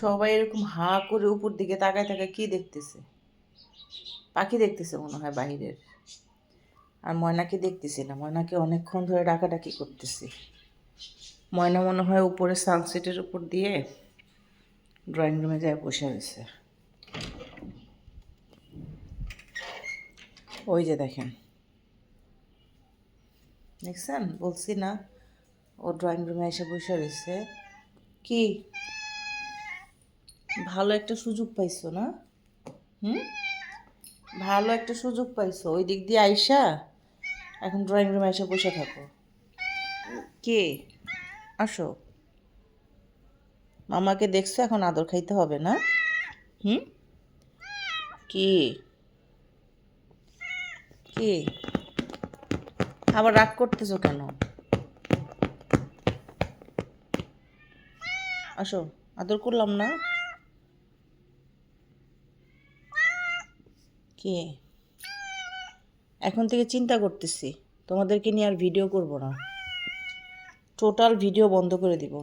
সবাই এরকম হা করে উপর দিকে তাকায় তাকায় কি দেখতেছে? পাখি দেখতেছে মনে হয় বাহিরের। আর ময়নাকে দেখতেছি না। ময়নাকে অনেকক্ষণ ধরে ডাকাডাকি করতেছি। ময়না মনে হয় উপরে সানসেটের উপর দিয়ে ড্রয়িং রুমে যায় বসে রয়েছে। ওই যে দেখেন। দেখছেন? বলছি না, ও ড্রয়িং রুমে এসে বসে রয়েছে। কি? ভালো একটা সুযোগ পাইছো না? হুম? ভালো একটা সুযোগ পাইছো। ওই দিক দিয়ে আইসা, এখন ড্রয়িং রুমে এসে বসে থাকো। কে? আসো। মামাকে দেখছ, এখন আদর খাইতে হবে না? হুম? কে? কে? আবার রাগ করতেছো কেন? আসো, আদর করলাম না? কে? এখন থেকে চিন্তা করতেছি, তোমাদেরকে নিয়ে আর ভিডিও করব না। টোটাল ভিডিও বন্ধ করে দিব।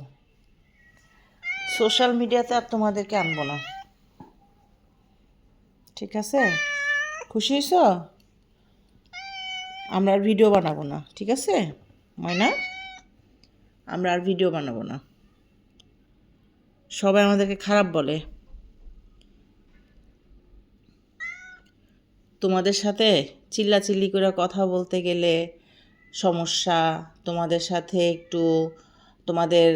সোশ্যাল মিডিয়াতে আর তোমাদেরকে আনব না। ঠিক আছে? খুশি হয়েছ আমরা আর ভিডিও বানাবো না, ঠিক আছে? ময়না? আমরা আর ভিডিও বানাবো না। সবাই আমাদেরকে খারাপ বলে। তোমাদের সাথে চিল্লাচিল্লি করে কথা বলতে গেলে সমস্যা, তোমাদের সাথে একটু তোমাদের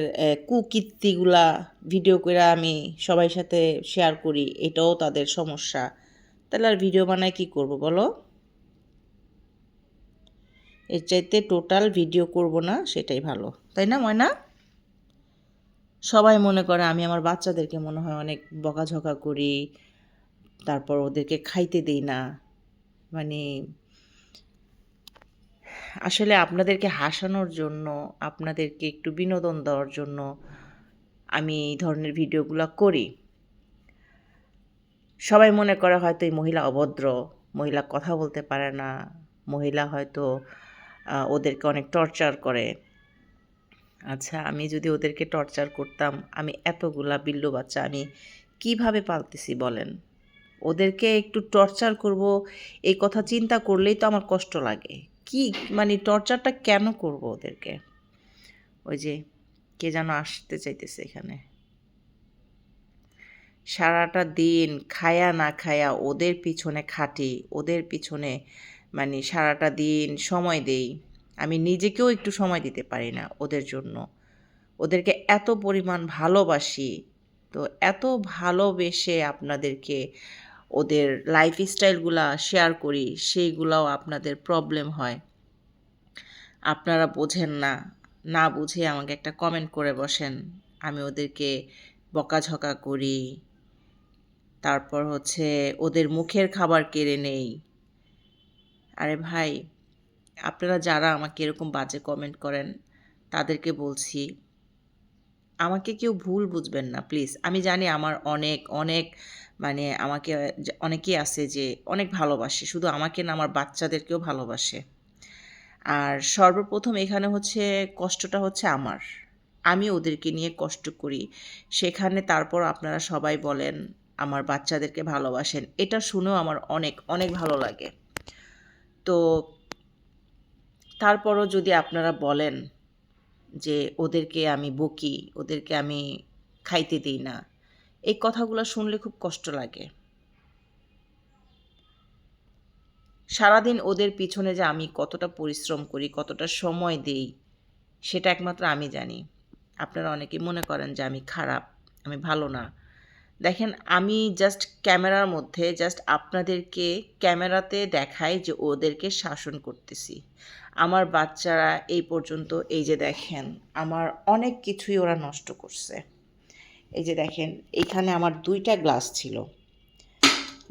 কুকীর্তিগুলা ভিডিও করে আমি সবাই সাথে শেয়ার করি, এটাও তাদের সমস্যা। তাহলে আর ভিডিও বানায় কি করব বলো? এর চাইতে টোটাল ভিডিও করব না, সেটাই ভালো। তাই না, ময়না? সবাই মনে করে আমি আমার বাচ্চাদেরকে মনে হয় অনেক বকাঝকা করি, তারপর ওদেরকে খাইতে দিই না। মানে আসলে আপনাদেরকে হাসানোর জন্য, আপনাদেরকে একটু বিনোদন দেওয়ার জন্য আমি এই ধরনের ভিডিওগুলো করি। সবাই মনে করে হয়তো এই মহিলা অভদ্র, মহিলা কথা বলতে পারে না, মহিলা হয়তো ওদেরকে অনেক টর্চার করে। আচ্ছা আমি যদি ওদেরকে টর্চার করতাম, আমি এতগুলা বিল্লু বাচ্চা আমি কীভাবে পালতেছি বলেন? ওদেরকে একটু টর্চার করব, এই কথা চিন্তা করলেই তো আমার কষ্ট লাগে। কি মানে টর্চারটা কেন করব ওদেরকে? ওই যে, কে যেন আসতে চাইতেছে এখানে। সারাটা দিন খায়া না খায়া ওদের পিছনে খাটি, ওদের পিছনে মানে সারাটা দিন সময় দেই। আমি নিজেকেও একটু সময় দিতে পারি না ওদের জন্য। ওদেরকে এত পরিমাণ ভালোবাসি, তো এত ভালোবেসে আপনাদেরকে ওদের লাইফ স্টাইলগুলা শেয়ার করি, সেইগুলাও আপনাদের প্রবলেম হয়। আপনারা বোঝেন না না বুঝে আমাকে একটা কমেন্ট করে বসেন। আমি ওদেরকে বকাঝকা করি। তারপর হচ্ছে ওদের মুখের খাবার কেড়ে নেই। আরে ভাই, আপনারা যারা আমাকে এরকম বাজে কমেন্ট করেন, তাদেরকে বলছি, আমাকে কেউ ভুল বুঝবেন না প্লিজ আমি জানি আমার অনেক অনেক মানে আমাকে অনেকেই আছে যে অনেক ভালোবাসে, শুধু আমাকে না, আমার বাচ্চাদেরকেও ভালোবাসে। আর সর্বপ্রথম এখানে হচ্ছে কষ্টটা হচ্ছে আমার। আমি ওদেরকে নিয়ে কষ্ট করি। সেখানে তারপর আপনারা সবাই বলেন, আমার বাচ্চাদেরকে ভালোবাসেন। এটা শুনেও আমার অনেক অনেক ভালো লাগে। তো তারপরও যদি আপনারা বলেন যে, ওদেরকে আমি বকি, ওদেরকে আমি খাইতে দিই না। এই কথাগুলো শুনলে খুব কষ্ট লাগে। সারাদিন ওদের পিছনে যে আমি কতটা পরিশ্রম করি, কতটা সময় দেই, সেটা একমাত্র আমি জানি। আপনারা অনেকেই মনে করেন যে আমি খারাপ, আমি ভালো না। দেখেন, আমি জাস্ট ক্যামেরার মধ্যে জাস্ট আপনাদেরকে ক্যামেরাতে দেখাই যে ওদেরকে শাসন করতেছি। আমার বাচ্চারা এই পর্যন্ত, এই যে দেখেন, আমার অনেক কিছুই ওরা নষ্ট করছে। এই যে দেখেন এইখানে আমার দুইটা গ্লাস ছিল।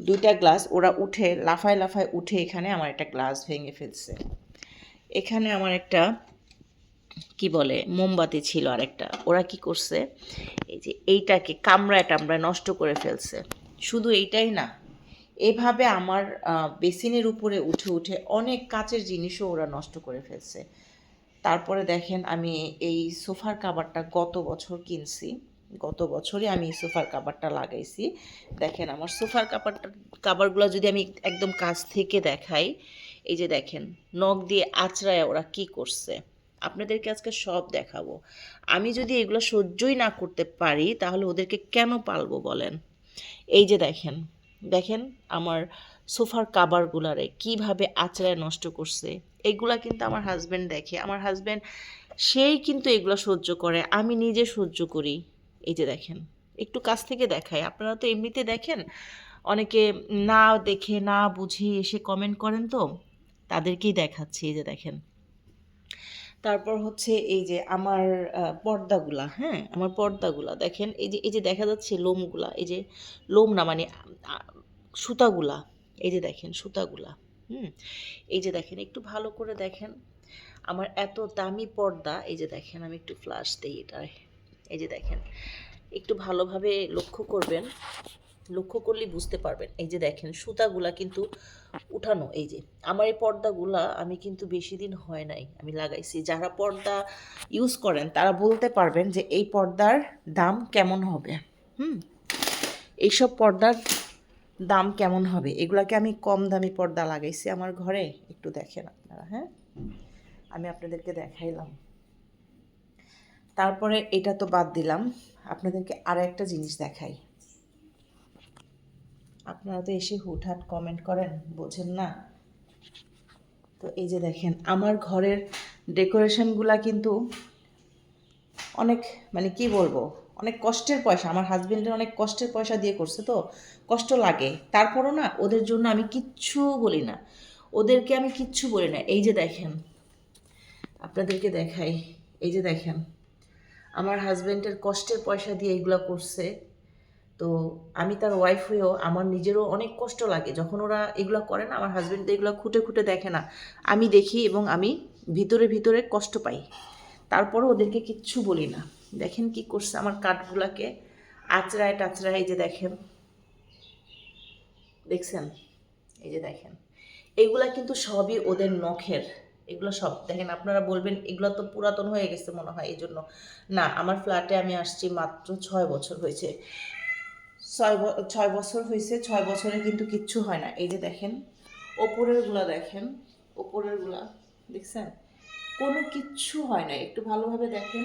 দুইটা গ্লাস, ওরা উঠে, লাফায় লাফায় উঠে এখানে আমার একটা গ্লাস ভেঙে ফেলছে। এখানে আমার একটা, কি বলে, মোমবাতি ছিল আরেকটা। ওরা কি করছে, এই যে এইটাকে কামড়ায় টামড়ায় নষ্ট করে ফেলছে। শুধু এইটাই না, এভাবে আমার বেসিনের উপরে উঠে উঠে অনেক কাচের জিনিসও ওরা নষ্ট করে ফেলছে। তারপরে দেখেন, আমি এই সোফার কাভারটা গত বছর কিনছি। গত বছরই আমি সোফার কাভারটা লাগাইছি। দেখেন, আমার সোফার কাভারটা কাভারগুলো যদি আমি একদম কাছ থেকে দেখাই, এই যে দেখেন, নখ দিয়ে আঁচড়ায় ওরা কি করছে? আপনাদেরকে আজকে সব দেখাবো। আমি যদি এগুলো সহ্যই না করতে পারি, তাহলে ওদেরকে কেন পালবো বলেন? এই যে দেখেন দেখেন আমার সোফার কাবারগুলারে কীভাবে আঁচড়ায় নষ্ট করছে। এগুলা কিন্তু আমার হাজব্যান্ড দেখে। আমার হাজব্যান্ড সেই কিন্তু এগুলো সহ্য করে। আমি নিজে সহ্য করি। এই যে দেখেন, একটু কাছ থেকে দেখাই। আপনারা তো এমনিতে দেখেন, অনেকে না দেখে, না বুঝে এসে কমেন্ট করেন তো, তাদেরকেই দেখাচ্ছি। এই যে দেখেন, তারপর হচ্ছে এই যে আমার পর্দাগুলা হ্যাঁ আমার পর্দাগুলা। দেখেন, এই যে এই যে দেখা যাচ্ছে লোমগুলা, এই যে লোম না মানে সুতাগুলা, এই যে দেখেন, সুতাগুলা, হুম, এই যে দেখেন, একটু ভালো করে দেখেন। আমার এত দামি পর্দা, এই যে দেখেন, আমি একটু ফ্লাশ দিই এটায়। এই যে দেখেন, একটু ভালোভাবে লক্ষ্য করবেন, লক্ষ্য করলেই বুঝতে পারবেন। এই যে দেখেন, সুতাগুলা কিন্তু উঠানো, এই যে আমার এই পর্দাগুলা আমি কিন্তু বেশি দিন হয় নাই, আমি লাগাইছি। যারা পর্দা ইউজ করেন, তারা বলতে পারবেন যে এই পর্দার দাম কেমন হবে। হুম? এইসব পর্দার দাম কেমন হবে? এগুলাকে আমি কম দামি পর্দা লাগাইছি আমার ঘরে। একটু দেখেন আপনারা হ্যাঁ? আমি আপনাদেরকে দেখাইলাম। তারপরে এটা তো বাদ দিলাম। আপনাদেরকে আর একটা জিনিস দেখাই। আপনারা তো এসে হুটহাট কমেন্ট করেন, বোঝেন না। তো এই যে দেখেন, আমার ঘরের ডেকোরেশনগুলা কিন্তু অনেক মানে কি বলব, অনেক কষ্টের পয়সা। আমার হাজবেন্ডের অনেক কষ্টের পয়সা দিয়ে করছে তো, কষ্ট লাগে। তারপরও না, ওদের জন্য আমি কিচ্ছু বলি না। ওদেরকে আমি কিচ্ছু বলি না। এই যে দেখেন, আপনাদেরকে দেখাই। এই যে দেখেন আমার হাজব্যান্ডের কষ্টের পয়সা দিয়ে এগুলো করছে। তো আমি তার ওয়াইফ হয়েও আমার নিজেরও অনেক কষ্ট লাগে। যখন ওরা এগুলো করে না, আমার হাজব্যান্ড এগুলো খুঁটে খুঁটে দেখে না। আমি দেখি এবং আমি ভিতরে ভিতরে কষ্ট পাই। তারপরও ওদেরকে কিচ্ছু বলি না। দেখেন কি করছে আমার কাঠগুলাকে আচড়ায় টাচড়ায়, এই যে দেখেন। দেখছেন? এই যে দেখেন। এগুলা কিন্তু সবই ওদের নখের। এগুলো সব। দেখেন আপনারা বলবেন, এগুলো তো পুরাতন হয়ে গেছে মনে হয় এই জন্য না, আমার ফ্ল্যাটে আমি আসছি মাত্র ছয় বছর হয়েছে। ছয় ছয় বছর হয়েছে, ছয় বছরে কিন্তু কিচ্ছু হয় না। এই যে দেখেন, ওপরেরগুলা দেখেন, ওপরেরগুলা, দেখছেন? কোনো কিচ্ছু হয় না। একটু ভালোভাবে দেখেন।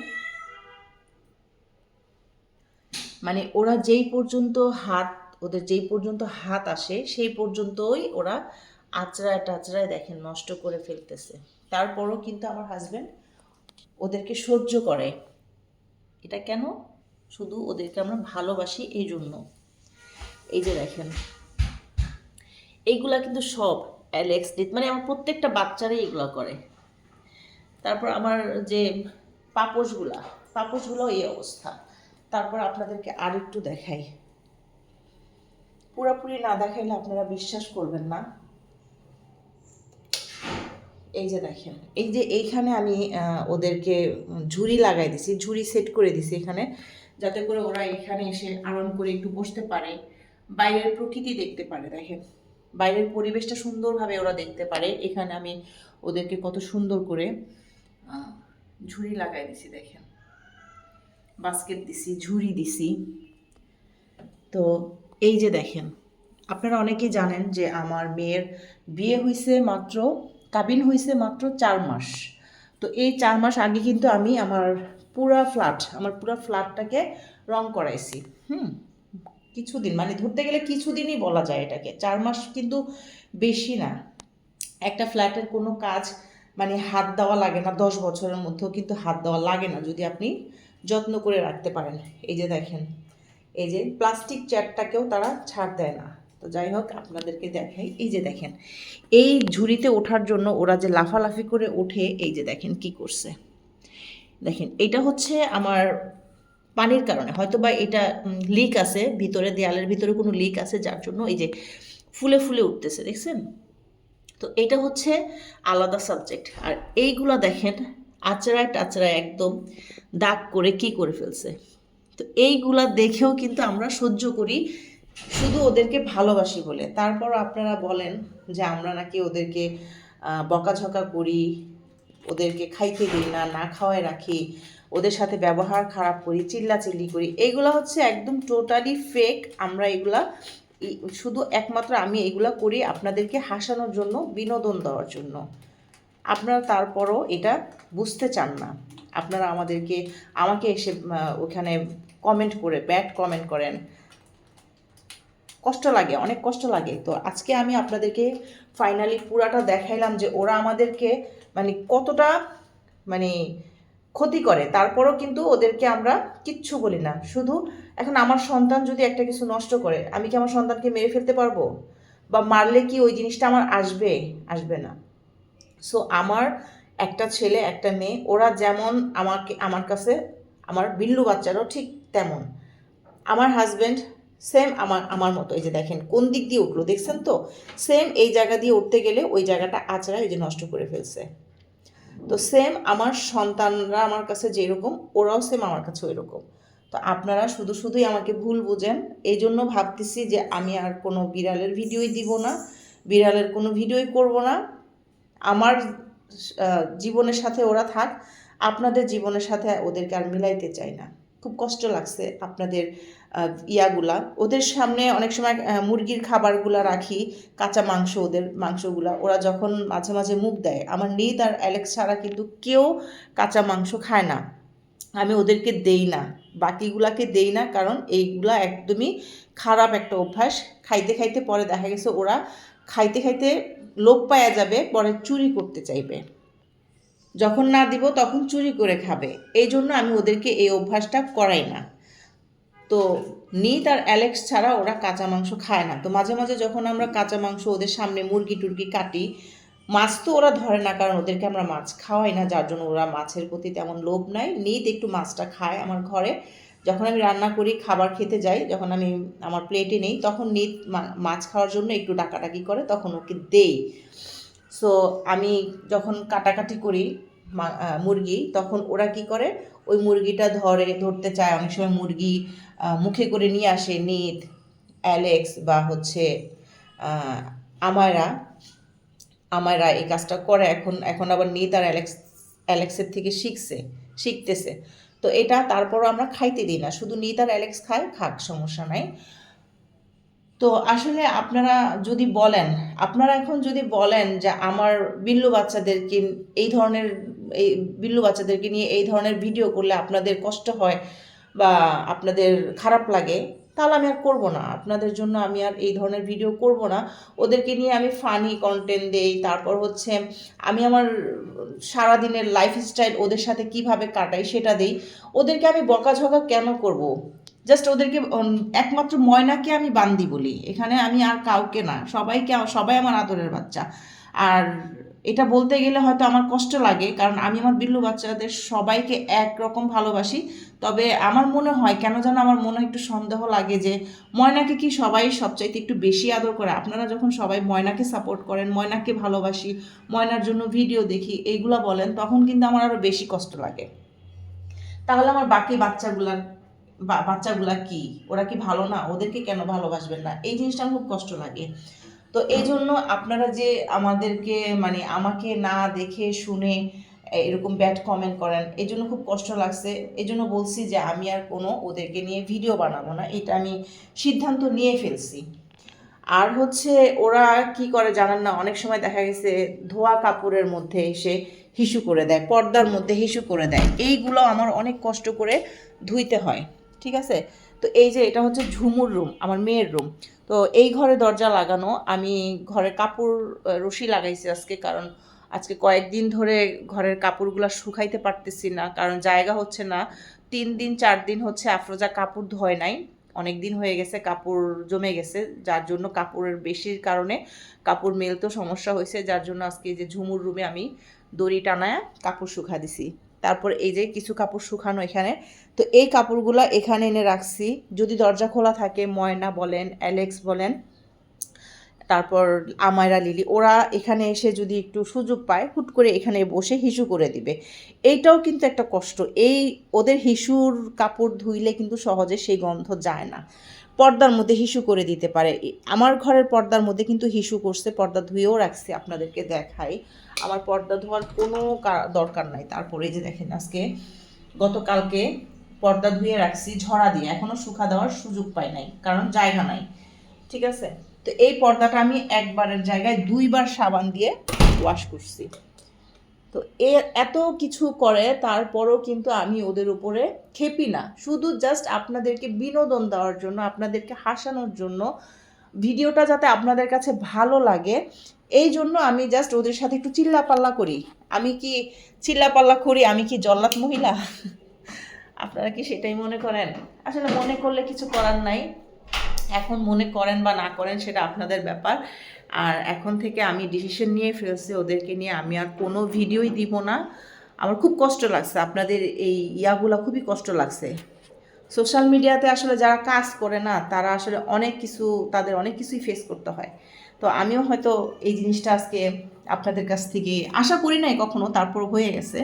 মানে ওরা যেই পর্যন্ত হাত, ওদের যেই পর্যন্ত হাত আসে, সেই পর্যন্তই ওরা আচড়ায় টাচড়ায় দেখেন নষ্ট করে ফেলতেছে। তারপরও কিন্তু আমার হাজব্যান্ড ওদেরকে সহ্য করে। এটা কেন? শুধু ওদেরকে আমরা ভালোবাসি এই জন্য এই যে দেখেন, এইগুলা কিন্তু সব অ্যালেক্স ডিট মানে আমার প্রত্যেকটা বাচ্চারাই এগুলো করে। তারপর আমার যে পাপোশগুলা পাপোশগুলো এই অবস্থা। তারপর আপনাদেরকে আর একটু দেখাই। পুরোপুরি না দেখাইলে আপনারা বিশ্বাস করবেন না। এই যে দেখেন, এই যে এইখানে আমি ওদেরকে ঝুড়ি লাগাই দিছি, ঝুড়ি সেট করে দিছি এখানে, যাতে করে ওরা এখানে এসে আরাম করে একটু বসতে পারে, বাইরের প্রকৃতি দেখতে পারে, দেখেন। বাইরের পরিবেশটা সুন্দরভাবে ওরা দেখতে পারে, এখানে আমি ওদেরকে কত সুন্দর করে ঝুড়ি লাগাই দিছি, দেখেন। বাস্কেট দিছি, ঝুড়ি দিছি। তো এই যে দেখেন, আপনারা অনেকেই জানেন যে আমার মেয়ের বিয়ে হয়েছে মাত্র কাবিন হয়েছে মাত্র চার মাস। তো এই চার মাস আগে কিন্তু আমি আমার পুরা ফ্ল্যাট আমার পুরা ফ্ল্যাটটাকে রং করাইছি, হুম? কিছুদিন মানে ধরতে গেলে কিছুদিনই বলা যায় এটাকে। চার মাস কিন্তু বেশি না। একটা ফ্ল্যাটের কোনো কাজ মানে হাত দেওয়া লাগে না, দশ বছরের মধ্যেও কিন্তু হাত দেওয়া লাগে না, যদি আপনি যত্ন করে রাখতে পারেন। এই যে দেখেন, এই যে প্লাস্টিক চেয়ারটাকেও তারা ছাড় দেয় না। তো যাই হোক, আপনাদেরকে দেখাই। এই যে দেখেন, এই ঝুড়িতে ওঠার জন্য ওরা যে লাফালাফি করে ওঠে, এই যে দেখেন কি করছে। দেখেন, এটা হচ্ছে আমার পানির কারণে। হয়তো বা এটা লিক আছে, ভিতরে দেয়ালের ভিতরে কোনো লিক আছে, যার জন্য এই যে ফুলে ফুলে উঠতেছে, দেখছেন? তো এটা হচ্ছে আলাদা সাবজেক্ট আর এইগুলা দেখেন আচড়ায় টাচড়ায় একদম দাগ করে কি করে ফেলছে। তো এইগুলা দেখেও কিন্তু আমরা সহ্য করি শুধু ওদেরকে ভালোবাসি বলে। তারপর আপনারা বলেন যে আমরা নাকি ওদেরকে বকাঝকা করি, ওদেরকে খাইতে দিই না না খাওয়ায় রাখি, ওদের সাথে ব্যবহার খারাপ করি, চিল্লাচিল্লি করি এইগুলো হচ্ছে একদম টোটালি ফেক আমরা এগুলা শুধু একমাত্র আমি এগুলা করি আপনাদেরকে হাসানোর জন্য, বিনোদন দেওয়ার জন্য। আপনারা তারপরও এটা বুঝতে চান না। আপনারা আমাদেরকে, আমাকে এসে ওখানে কমেন্ট করে ব্যাড কমেন্ট করেন। কষ্ট লাগে, অনেক কষ্ট লাগে। তো আজকে আমি আপনাদেরকে ফাইনালি পুরাটা দেখাইলাম যে ওরা আমাদেরকে মানে কতটা মানে ক্ষতি করে। তারপরও কিন্তু ওদেরকে আমরা কিচ্ছু বলি না। শুধু এখন আমার সন্তান যদি একটা কিছু নষ্ট করে, আমি কি আমার সন্তানকে মেরে ফেলতে পারব? বা মারলে কি ওই জিনিসটা আমার আসবে? আসবে না। সো আমার একটা ছেলে, একটা মেয়ে, ওরা যেমন আমাকে, আমার কাছে, আমার বিল্লু বাচ্চারও ঠিক তেমন। আমার হাজব্যান্ড সেম আমার আমার মতো। এই যে দেখেন, কোন দিক দিয়ে উঠল, দেখছেন তো? সেম এই জায়গা দিয়ে উঠতে গেলে ওই জায়গাটা আচড়া এই যে নষ্ট করে ফেলছে। তো সেম আমার সন্তানরা আমার কাছে যেরকম, ওরাও সেম আমার কাছে ওই রকম তো আপনারা শুধু শুধুই আমাকে ভুল বুঝেন। এই জন্য ভাবতেছি যে আমি আর কোনো বিড়ালের ভিডিওই দিব না। বিড়ালের কোনো ভিডিওই করব না। আমার জীবনের সাথে ওরা থাক। আপনাদের জীবনের সাথে ওদেরকে আর মিলাইতে চাই না। খুব কষ্ট লাগছে আপনাদের ইয়াগুলা। ওদের সামনে অনেক সময় মুরগির খাবারগুলা রাখি, কাঁচা মাংস ওদের মাংসগুলা। ওরা যখন মাঝে মাঝে মুখ দেয়, আমার নিদ আর অ্যালেক্স ছাড়া কিন্তু কেউ কাঁচা মাংস খায় না। আমি ওদেরকে দেই না, বাকিগুলাকে দেই না, কারণ এইগুলা একদমই খারাপ একটা অভ্যাস। খাইতে খাইতে পরে দেখা গেছে ওরা খাইতে খাইতে লোভ পাওয়া যাবে, পরে চুরি করতে চাইবে। যখন না দিব তখন চুরি করে খাবে। এই জন্য আমি ওদেরকে এই অভ্যাসটা করাই না। তো নিত আর অ্যালেক্স ছাড়া ওরা কাঁচা মাংস খায় না। তো মাঝে মাঝে যখন আমরা কাঁচা মাংস ওদের সামনে মুরগি টুরগি কাটি, মাছ তো ওরা ধরে না কারণ ওদেরকে আমরা মাছ খাওয়াই না, যার জন্য ওরা মাছের প্রতি তেমন লোভ নাই। নিত একটু মাছটা খায় আমার ঘরে। যখন আমি রান্না করি, খাবার খেতে যাই, যখন আমি আমার প্লেটে নেই, তখন নিত মাছ খাওয়ার জন্য একটু ডাকাডাকি করে, তখন ওকে দেই। সো আমি যখন কাটাকাটি করি মুরগি, তখন ওরা কি করে? ওই মুরগিটা ধরে, ধরতে চায় অনেক সময় মুরগি মুখে করে নিয়ে আসে নিত অ্যালেক্স বা হচ্ছে আমায়রা। আমায়রা এই কাজটা করে, এখন এখন আবার নিত আর অ্যালেক্স, অ্যালেক্সের থেকে শিখছে, শিখতেছে। তো এটা তারপরও আমরা খাইতে দিই না, শুধু নিত আর অ্যালেক্স খায়, খাক, সমস্যা নাই। তো আসলে আপনারা যদি বলেন, আপনারা এখন যদি বলেন যে আমার বিল্লু বাচ্চাদেরকে এই ধরনের এই বিল্লু বাচ্চাদেরকে নিয়ে এই ধরনের ভিডিও করলে আপনাদের কষ্ট হয় বা আপনাদের খারাপ লাগে, তাহলে আমি আর করব না। আপনাদের জন্য আমি আর এই ধরনের ভিডিও করব না। ওদেরকে নিয়ে আমি ফানি কন্টেন্ট দেই, তারপর হচ্ছে আমি আমার সারাদিনের লাইফস্টাইল ওদের সাথে কীভাবে কাটাই সেটা দেই। ওদেরকে আমি বকাঝকা কেন করব? জাস্ট ওদেরকে একমাত্র ময়নাকে আমি বান্দি বলি। এখানে আমি আর কাউকে না, সবাইকে, সবাই আমার আদরের বাচ্চা। আর এটা বলতে গেলে হয়তো আমার কষ্ট লাগে, কারণ আমি আমার বিল্লু বাচ্চাদের সবাইকে একরকম ভালোবাসি। তবে আমার মনে হয়, কেন যেন আমার মনে একটু সন্দেহ লাগে যে ময়নাকে কি সবাই সবচাইতে একটু বেশি আদর করে? আপনারা যখন সবাই ময়নাকে সাপোর্ট করেন, ময়নাকে ভালোবাসি, ময়নার জন্য ভিডিও দেখি, এইগুলা বলেন, তখন কিন্তু আমার আরও বেশি কষ্ট লাগে। তাহলে আমার বাকি বাচ্চাগুলার বাচ্চাগুলা কি? ওরা কি ভালো না? ওদেরকে কেন ভালোবাসবেন না? এই জিনিসটা খুব কষ্ট লাগে। তো এই জন্য আপনারা যে আমাদেরকে মানে আমাকে না দেখে শুনে এরকম ব্যাড কমেন্ট করেন এই জন্য খুব কষ্ট লাগছে। এই জন্য বলছি যে আমি আর কোনো ওদেরকে নিয়ে ভিডিও বানাবো না। এটা আমি সিদ্ধান্ত নিয়ে ফেলছি। আর হচ্ছে ওরা কি করে জানেন না, অনেক সময় দেখা গেছে ধোয়া কাপড়ের মধ্যে এসে হিসু করে দেয়, পর্দার মধ্যে হিসু করে দেয়। এইগুলো আমার অনেক কষ্ট করে ধুইতে হয়, ঠিক আছে? তো এই যে এটা হচ্ছে ঝুমুর রুম আমার মেয়ের রুম তো এই ঘরে দরজা লাগানো, আমি ঘরে কাপড় রশি লাগাইছি আজকে কারণ আজকে কয়েকদিন ধরে ঘরের কাপড়গুলো শুকাইতে পারতেছি না, কারণ জায়গা হচ্ছে না। তিন দিন, চার দিন হচ্ছে আফরোজা কাপড় ধোয় নাই অনেক দিন হয়ে গেছে কাপড় জমে গেছে, যার জন্য কাপড়ের বেশির কারণে কাপড় মেলতেও সমস্যা হয়েছে, যার জন্য আজকে যে ঝুমুর রুমে আমি দড়ি টানায় কাপড় শুকা দিছি। তারপর এই যে কিছু কাপড় শুকানো এখানে। তো এই কাপড়গুলো এখানে এনে রাখছি। যদি দরজা খোলা থাকে, ময়না বলেন, অ্যালেক্স বলেন তারপর আমায়রা লিলি, ওরা এখানে এসে যদি একটু সুযোগ পায়, হুট করে এখানে বসে হিসু করে দিবে। এইটাও কিন্তু একটা কষ্ট। এই ওদের হিসুর কাপড় ধুইলে কিন্তু সহজে সেই গন্ধ যায় না। পর্দার মধ্যে হিসু করে দিতে পারে। আমার ঘরের পর্দার মধ্যে কিন্তু হিসু করছে, পর্দা ধুয়েও রাখছি আপনাদেরকে দেখাই। আমার পর্দা ধোয়ার কোনো দরকার নাই। তারপরে যে দেখেন আজকে, গতকালকে পর্দা ধুয়ে রাখছি ঝরা দিয়ে। এখনও শুকা দেওয়ার সুযোগ পাই নাই, কারণ জায়গা নাই। ঠিক আছে? তো এই পর্দাটা আমি একবারের জায়গায় দুইবার সাবান দিয়ে ওয়াশ করছি। তো এ, এত কিছু করে তারপরও কিন্তু আমি ওদের উপরে খেপি না। শুধু জাস্ট আপনাদেরকে বিনোদন দেওয়ার জন্য, আপনাদেরকে হাসানোর জন্য ভিডিওটা যাতে আপনাদের কাছে ভালো লাগে, এই জন্য আমি জাস্ট ওদের সাথে একটু চিল্লাপাল্লা করি। আমি কি চিল্লাপাল্লা করি? আমি কি জল্লাত মহিলা? আপনারা কি সেটাই মনে করেন? আসলে মনে করলে কিছু করার নাই। এখন মনে করেন বা না করেন সেটা আপনাদের ব্যাপার। আর এখন থেকে আমি ডিসিশন নিয়ে ফেলছি, ওদেরকে নিয়ে আমি আর কোনো ভিডিওই দিব না। আমার খুব কষ্ট লাগছে, আপনাদের এই ইয়াগুলো খুবই কষ্ট লাগছে। সোশ্যাল মিডিয়াতে আসলে যারা কাজ করে না, তারা আসলে অনেক কিছু, তাদের অনেক কিছুই ফেস করতে হয়। তো আমিও হয়তো এই জিনিসটা আজকে আপনাদের কাছ থেকে আশা করি নাই কখনো তারপর হয়ে গেছে।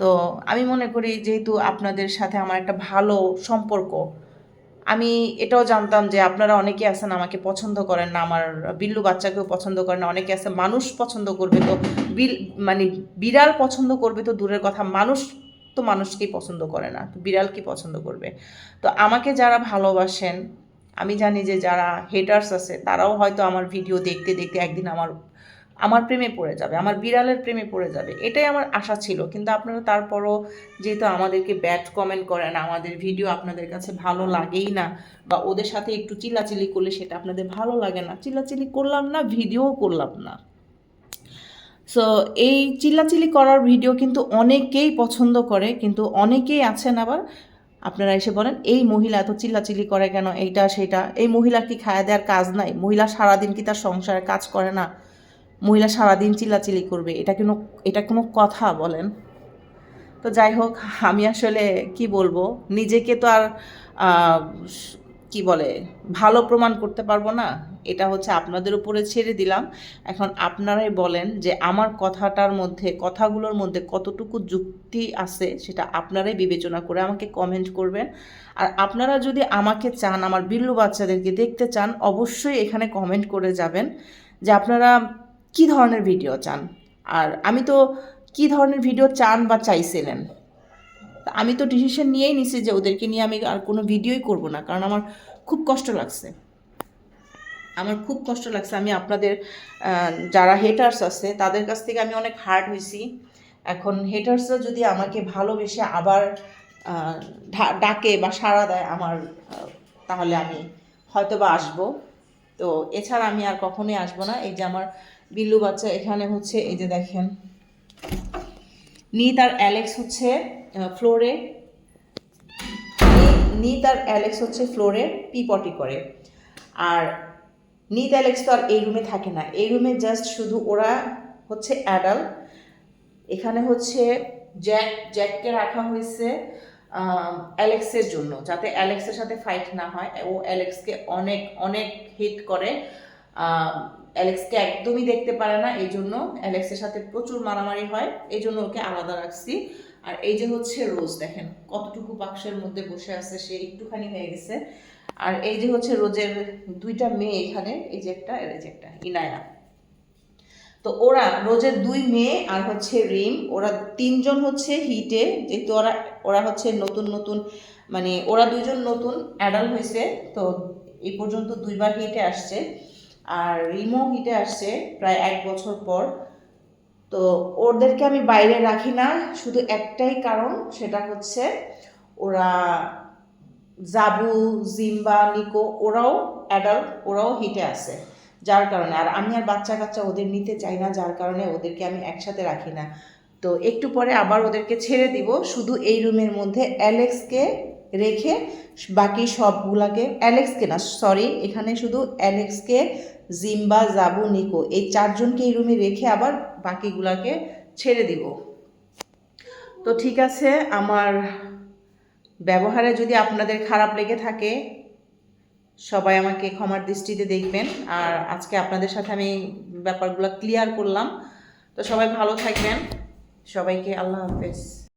তো আমি মনে করি যেহেতু আপনাদের সাথে আমার একটা ভালো সম্পর্ক আমি এটাও জানতাম যে আপনারা অনেকে আছেন আমাকে পছন্দ করেন না, আমার বিল্লু বাচ্চাকেও পছন্দ করেন না, অনেকে আছে মানুষ পছন্দ করবে তো, বিল মানে বিড়াল পছন্দ করবে তো দূরের কথা, মানুষ তো মানুষকেই পছন্দ করে না, তো বিড়াল কি পছন্দ করবে। তো আমাকে যারা ভালোবাসেন, আমি জানি যে যারা হেটার্স আছে, তারাও হয়তো আমার ভিডিও দেখতে দেখতে একদিন আমার আমার প্রেমে পড়ে যাবে, আমার বিড়ালের প্রেমে পড়ে যাবে, এটাই আমার আশা ছিল। কিন্তু আপনারা তারপরও যেহেতু আমাদেরকে ব্যাড কমেন্ট করেন, আমাদের ভিডিও আপনাদের কাছে ভালো লাগেই না, বা ওদের সাথে একটু চিল্লাচিল্লি করলে সেটা আপনাদের ভালো লাগে না, চিল্লাচিল্লি করলাম না ভিডিও করলাম না। সো এই চিল্লাচিল্লি করার ভিডিও কিন্তু অনেকেই পছন্দ করে, কিন্তু অনেকেই আছেন আবার, আপনারা এসে বলেন, এই মহিলা এত চিল্লাচিল্লি করে কেন? এইটা, সেটা। এই মহিলার কি খাওয়া দেওয়ার কাজ নাই? মহিলা সারাদিন কি তার সংসারে কাজ করে না? মহিলা সারাদিন চিল্লাচিল্লি করবে, এটা কোনো এটা কোনো কথা বলেন। তো যাই হোক, আমি আসলে কি বলব, নিজেকে তো আর কি বলে, ভালো প্রমাণ করতে পারব না, এটা হচ্ছে আপনাদের উপরে ছেড়ে দিলাম। এখন আপনারাই বলেন যে আমার কথাটার মধ্যে, কথাগুলোর মধ্যে কতটুকু যুক্তি আছে সেটা আপনারাই বিবেচনা করে আমাকে কমেন্ট করবেন। আর আপনারা যদি আমাকে চান, আমার বিল্লু বাচ্চাদেরকে দেখতে চান, অবশ্যই এখানে কমেন্ট করে যাবেন। যে আপনারা কি ধরনের ভিডিও চান? আর আমি তো কি ধরনের ভিডিও চান বা চাইছিলেন? আমি তো ডিসিশন নিয়েই নিছি যে ওদেরকে নিয়ে আমি আর কোনো ভিডিওই করব না, কারণ আমার খুব কষ্ট লাগছে। আমার খুব কষ্ট লাগছে। আমি আপনাদের যারা হেটার্স আছে, তাদের কাছ থেকে আমি অনেক হার্ড হয়েছি। এখন হেটার্সরা যদি আমাকে ভালোবেসে আবার ডাকে বা সাড়া দেয় আমার তাহলে আমি হয়তো বা আসব। তো এছাড়া আমি আর কখনোই আসব না। এই যে আমার বিল্লু বাচ্চা এখানে হচ্ছে, এই যে দেখেন। নিত আর অ্যালেক্স হচ্ছে ফ্লোরে। নিত আর অ্যালেক্স হচ্ছে ফ্লোরে পিপটি করে। আর নিত, অ্যালেক্স তো আর এই রুমে থাকে না। এই রুমে জাস্ট শুধু ওরা হচ্ছে অ্যাডাল্ট এখানে হচ্ছে জ্যাক, জ্যাককে রাখা হয়েছে। অ্যালেক্সের জন্য, যাতে অ্যালেক্সের সাথে ফাইট না হয়। ও অ্যালেক্সকে অনেক অনেক হিট করে। অ্যালেক্সকে একদমই দেখতে পারে না, এই জন্য অ্যালেক্সের সাথে প্রচুর মারামারি হয়। এই জন্য ওকে আলাদা রাখছি। আর এই যে হচ্ছে রোজ, দেখেন কতটুকু বাক্সের মধ্যে বসে আছে, সে একটুখানি হয়ে গেছে। আর এই যে হচ্ছে রোজের দুইটা মেয়ে এখানে, এই যে একটা আর এই যে একটা, ইনায়া। তো ওরা রোজের দুই মেয়ে আর হচ্ছে রিম, ওরা তিনজন হচ্ছে হিটে যেহেতু ওরা ওরা হচ্ছে নতুন নতুন মানে ওরা দুইজন নতুন অ্যাডাল্ট হয়েছে তো এই পর্যন্ত দুইবার হিটে আসছে। আর রিমও হিটে আসছে প্রায় এক বছর পর। তো ওদেরকে আমি বাইরে রাখি না, শুধু একটাই কারণ, সেটা হচ্ছে ওরা জাবু, জিম্বা, নিকো, ওরাও অ্যাডাল্ট ওরাও হিটে আছে। যার কারণে। আর আমি আর বাচ্চা কাচ্চা ওদের নিতে চাই না, যার কারণে ওদেরকে আমি একসাথে রাখি না। তো একটু পরে আবার ওদেরকে ছেড়ে দিব, শুধু এই রুমের মধ্যে অ্যালেক্সকে রেখে বাকি সবগুলাকে, অ্যালেক্সকে না, সরি, এখানে শুধু অ্যালেক্সকে, জিম্বা, জাবু, নিকো, এই চারজনকে এই রুমে রেখে আবার বাকিগুলাকে ছেড়ে দিব। তো ঠিক আছে, আমার ব্যবহারে যদি আপনাদের খারাপ লেগে থাকে সবাই আমাকে ক্ষমার দৃষ্টিতে দেখবেন। আর আজকে আপনাদের সাথে আমি ব্যাপারগুলো ক্লিয়ার করলাম। তো সবাই ভালো থাকবেন। সবাইকে আল্লাহ হাফেজ।